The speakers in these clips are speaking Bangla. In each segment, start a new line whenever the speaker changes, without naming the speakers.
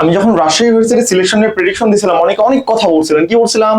আমি যখন রাজশাহী ইউনিভার্সিটি সিলেকশনের প্রেডিকশন দিয়েছিলাম অনেকে অনেক কথা বলছিলেন। কি বলছিলাম?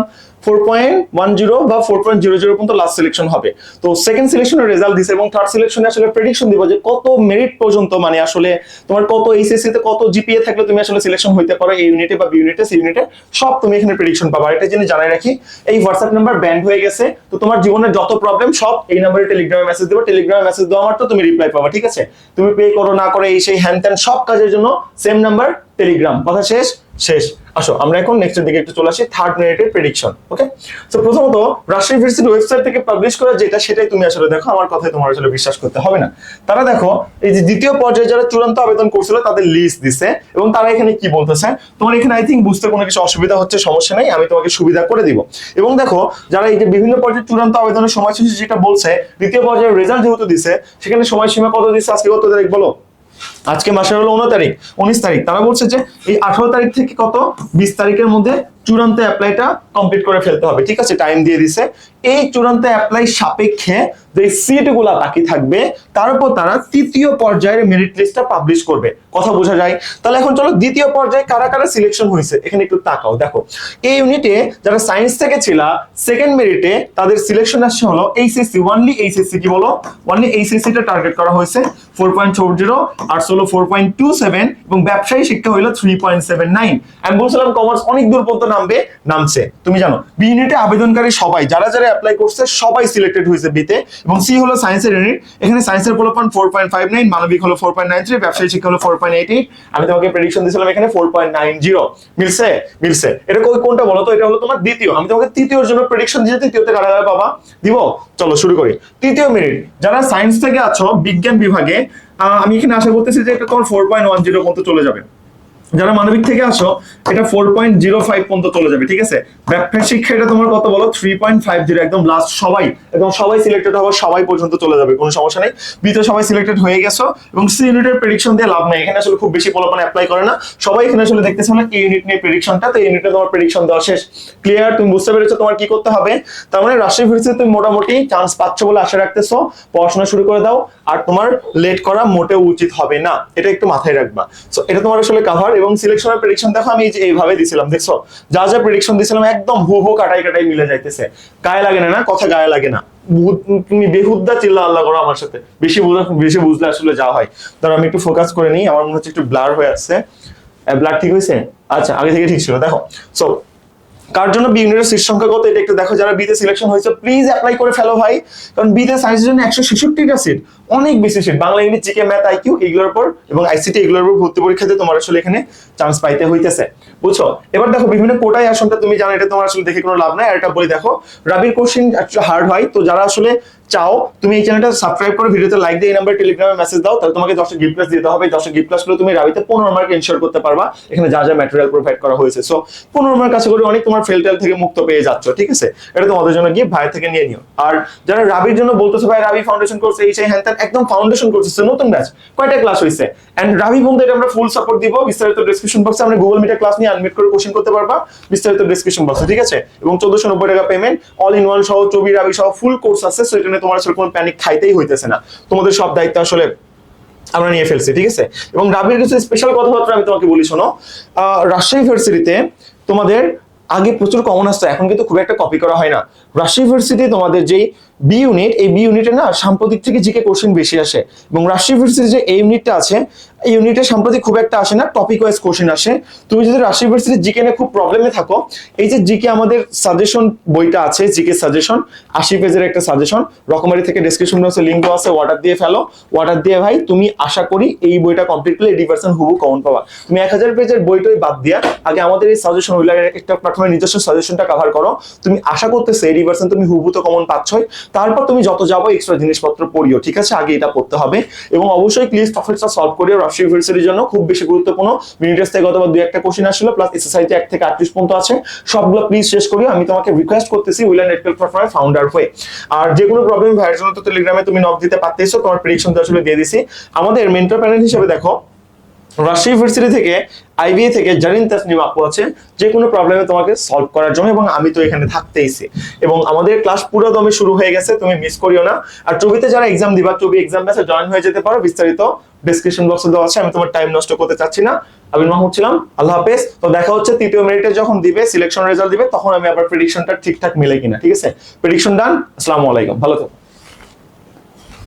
ফোর পয়েন্ট ওয়ান জিরো বা ফোর পয়েন্ট জিরো জিরো পর্যন্ত লাস্ট সিলেকশন হবে। তো সেকেন্ড সিলেকশনের রেজাল্ট দিছে এবং থার্ড সিলেকশনে আসলে প্রেডিকশন দিব যে কত মেরিট পর্যন্ত মানে আসলে তোমার কত এইচএসসি তে কত জিপিএ থাকলে তুমি আসলে সিলেকশন হইতে পারো এই ইউনিটে বা বি ইউনিটে সি ইউনিটে সব তুমি এখানে প্রেডিকশন পাবা। এটা জেনে জানাই রাখি, এই হোয়াটসঅ্যাপ নাম্বার ব্যান্ড হয়ে গেছে, তো তোমার জীবনের যত প্রবলেম সব এই নাম্বারে টেলিগ্রামে মেসেজ দেবো। টেলিগ্রামে মেসেজ দেওয়া মাত্র তুমি রিপ্লাই পাবা, ঠিক আছে? তুমি পে করো, না করে, এই সেই হ্যান ত্যান সব কাজের জন্য সেম নাম্বার টেলিগ্রাম কথা শেষ? শেষ। আসো, আমরা এখন নেক্সটের দিকে একটু চলে আসি থার্ড মিনিটের প্রেডিকশন ওকে তো প্রথমত রাজশাহী ইউনিভার্সিটি ওয়েবসাইট থেকে পাবলিশ করা যেটা, সেটাই তুমি আসলে দেখো, আমার কথায় তোমার আসলে বিশ্বাস করতে হবে না। তারা দেখো, এই যে দ্বিতীয় পর্যায়ে যারা চূড়ান্ত আবেদন করছিল, তাদের লিস্ট দিছে, এবং তারা এখানে কি বলতেছে? তোমার এখানে আই থিঙ্ক বুঝতে কোনো কিছু অসুবিধা হচ্ছে, সমস্যা নেই, আমি তোমাকে সুবিধা করে দিব। এবং দেখো, যারা এই যে বিভিন্ন পর্যায়ে চূড়ান্ত আবেদনের সময়সূচি যেটা বলছে, দ্বিতীয় পর্যায়ের রেজাল্ট যেহেতু দিছে, সেখানে সময়সীমা কত দিচ্ছে আজকে কত তারিখ বলো? আজকে মাসের হলো উনিশ তারিখ উনিশ তারিখ। তারা বলছে যে এই আঠারো তারিখ থেকে কত? বিশ তারিখের মধ্যে চূড়ান্ত অ্যাপ্লাইটা কমপ্লিট করে ফেলতে হবে। ঠিক আছে, টাইম দিয়ে দিছে। এই চূড়ান্ত অ্যাপ্লাই সাপেক্ষে যে সিটগুলা বাকি থাকবে, তার উপর তারা তৃতীয় পর্যায়ের মেরিট লিস্টটা পাবলিশ করবে। কথা বোঝা যায়? তাহলে এখন চলো দ্বিতীয় পর্যায়ে কারা কারা সিলেকশন হয়েছে? এখানে একটু তাকাও, দেখো। এই ইউনিটে যারা সায়েন্স থেকে ছিল সেকেন্ড মেরিটে তাদের সিলেকশন আসছে হলো এইচএসসি ওয়ানলি এইচএসসি কি বলো? ওয়ানলি এইচএসসি টা টার্গেট করা হয়েছে four point four zero arts হলো ফোর পয়েন্ট টু সেভেন এবং ব্যবসায়ী শিক্ষা হলো থ্রি পয়েন্ট সেভেন নাইন আমি বলছিলাম কমার্স অনেক দূর পর্যন্ত নামবে, নামছে। তুমি জানো বি ইউনিটে আবেদনকারী সবাই, যারা যারা অ্যাপ্লাই করছে, সবাই সিলেক্টেড হয়েছে বিতে এবং সি হলো সায়েন্সের ইউনিট এখানে সায়েন্সের হলো point four point five nine মানবিক হলো ফোর পয়েন্ট নাইন থ্রি ব্যবসায়ী শিক্ষা হলো ফোর পয়েন্ট এইট এইট আমি তোমাকে প্রেডিকশন দিয়েছিলাম এখানে ফোর পয়েন্ট নাইন জিরো মিলছে? মিলছে। এটা কোনটা বলো তো? এটা হলো তোমার দ্বিতীয়। আমি তোমাকে তৃতীয়র জন্য প্রেডিকশন দিয়েছি তৃতীয়তে কারা কারা পাবা? দিব? চলো শুরু করি। তৃতীয় মেরিট যারা সায়েন্স থেকে আছো, বিজ্ঞান বিভাগে আমি এখানে আশা করতেছি যে এটা তোমার ফোর পয়েন্ট ওয়ান জিরো পর্যন্ত চলে যাবে। যারা মানবিক থেকে আসো, এটা ফোর পয়েন্ট জিরো ফাইভ পর্যন্ত চলে যাবে, ঠিক আছে? ব্যবসায় শিক্ষা এটা তোমার কত বলো? থ্রি পয়েন্ট ফাইভ জিরো একদম লাস্ট সবাই, একদম সবাই সিলেক্টেড হবে, সবাই পর্যন্ত চলে যাবে, কোনো সমস্যা নেই। বিতে সবাই সিলেক্টেড হয়ে গেছো, এবং সি ইউনিটের প্রেডিকশন দিয়ে লাভ নেই। এখানে আসলে খুব বেশি পোলাপান অ্যাপ্লাই করে না। সবাই এখানে আসলে দেখতেছে না এই ইউনিট নিয়ে প্রেডিকশনটা তো এই ইউনিটে তোমার প্রেডিকশন দেওয়া শেষ। ক্লিয়ার তুমি বুঝতে পেরেছ তোমার কি করতে হবে? তার মানে রাজশাহী ইউনিভার্সিটি তুমি মোটামুটি চান্স পাচ্ছ বলে আশা রাখতেছো। পড়াশোনা শুরু করে দাও। আর তোমার লেট করা মোটেও উচিত হবে না। এটা একটু মাথায় রাখবা। সো এটা তোমার আসলে কাভার এবং সিলেকশনের প্রেডিকশন দেখো, আমি এইভাবে দিছিলাম, দেখছ? যা যা প্রেডিকশন দিছিলাম, একদম হু হু, কাটাই কাটাই মিলে যাইতেছে। গায়ে লাগে না না, কথা গায়ে লাগে না। তুমি বেহুদ্দা চিল্লা আল্লাহ করো আমার সাথে। বেশি বুঝা বেশি বুঝলে আসলে যা হয়। ধরো, আমি একটু ফোকাস করে নিই, আমার মনে হচ্ছে একটু ব্লার হয়ে আসছে। ব্লার ঠিক হয়েছে? আচ্ছা আগে থেকে ঠিক ছিল, দেখো। সো কার জন্য বি ইউনিটের সিট সংখ্যা কত, এটা একটু দেখো। যারা বিতে সিলেকশন হয়েছে প্লিজ অ্যাপ্লাই করে ফেলো ভাই। কারণ বিতে সায়েন্সের জন্য একশো ছেষট্টিটা সিট অনেক বেশি seat Bangla English GK math IQ এগুলোর উপর এবং আইসিটি এগুলোর উপর ভর্তি পরীক্ষাতে তোমার আসলে এখানে চান্স পাইতে হইতেছে। বুঝছ? এবার দেখো, বিভিন্ন কোটায় আসনটা তুমি জানো, এটা তোমার আসলে দেখে কোনো লাভ নাই। আর এটা বলে দেখো রাবির কোশ্চেন হার্ড হয়। তো যারা আসলে চাও, তুমি এই চ্যানেলটা সাবস্ক্রাইব করে, ভিডিওতে লাইক দিয়ে এই নাম্বার টেলিগ্রামে মেসেজ দাও, তাহলে তোমাকে দশটা গিফট প্লাস দিতে হবে। দশটা গিফট প্লাসগুলো তুমি রাবিতে পনেরো মার্ক ইনশোর করতে পারবা। এখানে যা যা ম্যাটেরিয়াল প্রোভাইড করা হয়েছে। সো পনেরো মার্ক কাছে করে অনেক তোমার ফেল টেল থেকে মুক্ত পেয়ে যাচ্ছ, ঠিক আছে? এটা তোমাদের জন্য গিয়ে ভাই থেকে নিয়ে নিও। আর যারা রাবির জন্য বলতেছে, ভাই রাবি ফাউন্ডেশন কোর্স এই, সেই, হ্যান একদম ফাউন্ডেশন কোর্স হচ্ছে নতুন ব্যাচ কয়টা ক্লাস হয়েছে এন্ড রাবি বন্ধু, এটা আমরা ফুল সাপোর্ট দিব, বিস্তারিত ডিসক্রিপশন বক্সে আমরা গুগল মিটের ক্লাস নিয়ে আনমিট করে কোশ্চেন করতে পারবা, বিস্তারিত ডিসক্রিপশন বক্সে ঠিক আছে? এবং চোদ্দশো নব্বই টাকা পেমেন্ট অল ইন ওয়ান সহ চবি রাবি সহ ফুল কোর্স আছে সো এটা নিয়ে তোমার আসলে কোনো প্যানিক খাইতেই হইতেছে না। তোমাদের সব দায়িত্ব আসলে আমরা নিয়ে ফেলছি, ঠিক আছে? এবং রাবির কিছু স্পেশাল কথাবার্তা আমি তোমাকে বলি, শোনো। রাজশাহী ইউনিভার্সিটিতে তোমাদের আগে প্রচুর কমন আসতো, এখন কিন্তু খুব একটা কপি করা হয় না। রাজশাহী ইউনিভার্সিটি তোমাদের যেই বি ইউনিট এই বি ইউনিটে না সাম্প্রতিক থেকে জিকে কোশ্চেন বেশি আসে এবং রাজশাহী ইউনিভার্সিটির যে এই ইউনিটটা আছে, এই ইউনিটে সাম্প্রতিক খুব একটা আসে না টপিক ওয়াইজ কোশ্চেন আসে। তুমি যদি রাজশাহী ইউনিভার্সিটির জিকে নিয়ে খুব প্রবলেমে থাকো, এই যে জিকে আমাদের সাজেশন বইটা আছে জিকে সাজেশন আশি পেজের একটা সাজেশন রকমারি থেকে ডেসক্রিপশন বক্সে লিঙ্ক দেওয়া আছে অর্ডার দিয়ে ফেলো। অর্ডার দিয়ে ভাই, তুমি আশা করি এই বইটা কমপ্লিট করলে এইটি পার্সেন্ট হুবু কমন পাবা। তুমি এক হাজার পেজের বইটাই বাদ দিয়া, আগে আমাদের এই সাজেশন উইলারের একটা প্ল্যাটফর্মের নিজস্ব সাজেশনটা কভার করো। তুমি আশা করতেছো এইটি পার্সেন্ট তুমি হুবু তো কমন পাচ্ছই। তারপর তুমি যত যাব এক্সট্রা জিনিসপত্র পড়িও, ঠিক আছে? আগে এটা পড়তে হবে। এবং অবশ্যই ক্লিস টপিকসটা সলভ করিও রাজশাহী ইউনিভার্সিটির জন্য। খুব বেশি গুরুত্বপূর্ণ। মিনিটেস থেকে গতবার দুই একটা কোশ্চেন আসলো প্লাস এসএসআইতে এক থেকে আটত্রিশ পর্যন্ত আছে। সবগুলো প্লিজ শেষ করিও। আমি তোমাকে রিকোয়েস্ট করতেছি উইলার নেটওয়ার্ক প্ল্যাটফর্মের ফাউন্ডার হয়ে। আর যে কোনো প্রবলেম ভাইয়ের জন্য তো টেলিগ্রামে তুমি নক দিতে পারতেছো তোমার প্রেডিকশন তো আসলে দিয়ে দিছি। আমাদের মেন্টর প্যানেল হিসেবে দেখো রাজশাহী ইউনিভার্সিটি থেকে আইবিএ থেকে জারিন তাসনিম আপু আছে যে কোনো প্রবলেমে তোমাকে সলভ করার জন্য, এবং আমি তো এখানে থাকতেইছি এবং আমাদের ক্লাস পুরো দমে শুরু হয়ে গেছে, তুমি মিস করিও না। আর চবিতে যারা এক্সাম দিবা চবি এক্সাম ব্যাচে জয়েন হয়ে যেতে পারো, বিস্তারিত ডিসক্রিপশন বক্সে দেওয়া আছে, আমি তোমার টাইম নষ্ট করতে চাচ্ছি না। আবির মাহমুদ ছিলাম, আল্লাহ হাফেজ। তো দেখা হচ্ছে তৃতীয় মিনিটে যখন দিবে সিলেকশন রেজাল্ট দিবে, তখন আমি আবার প্রেডিকশনটা ঠিকঠাক মিলে কিনা, ঠিক আছে? প্রেডিকশন ডান আসসালামু আলাইকুম, ভালো থাকো।